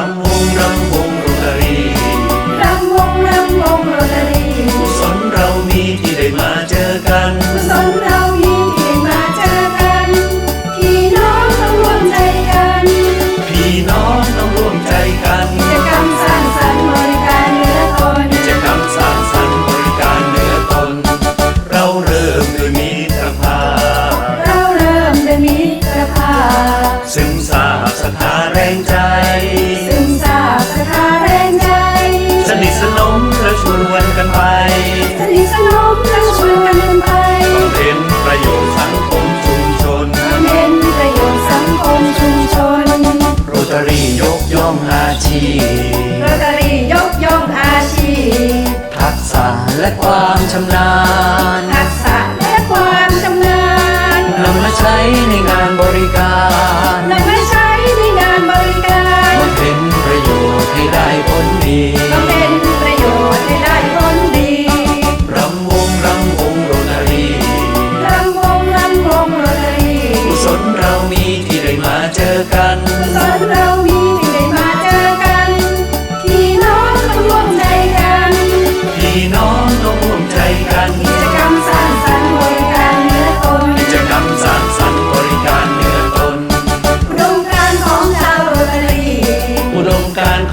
năm vuông năm vuông โรตารียกย่องอาชีพ ทักษะและความชำนาญทักษะและความชำนาญนำมาใช้ในงานบริการ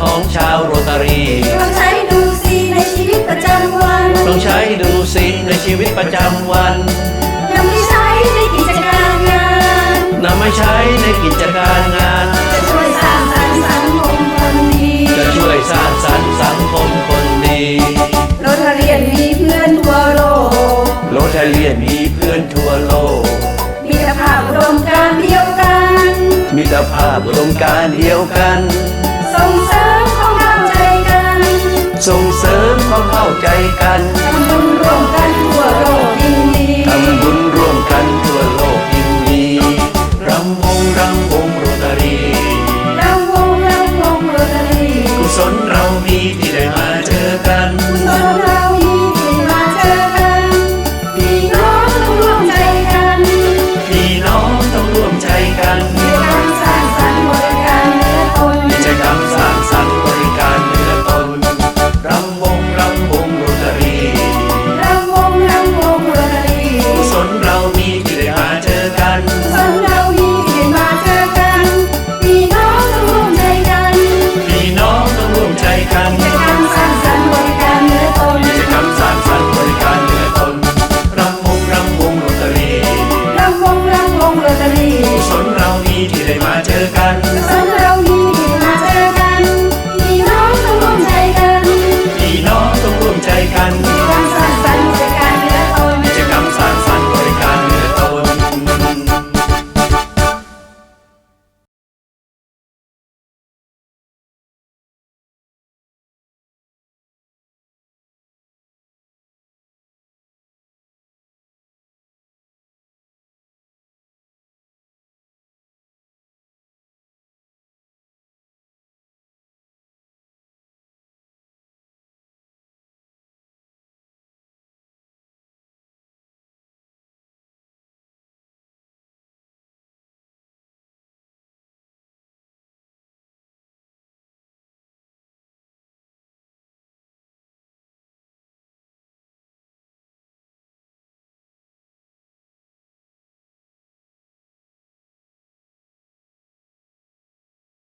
ของชาวโรตารีลองใช้ดูสิในชีวิตประจำวันต้องใช้ดูสิในชีวิตประจำวันนำไปใช้ในกิจการงานนำมาใช้ในกิจการงาน จะช่วยสร้างสรรค์สังคมคนดีจะช่วยสร้างสรรค์สังคมคนดีโรตาเรียนมีเพื่อนทั่วโลกโรตาเรียนมีเพื่อนทั่วโลกมีแต่ภาพอุดมการณ์เดียวกันมิตรภาพอุดมการณ์เดียวกัน ส่งเสริมความเข้าใจกันส่งเสริมความเข้าใจกันทำบุญร่วมกันทั่วโลกยิ่งดีทำบุญร่วมกันทั่วโลกยิ่งดีรำวงรำวงโรตารี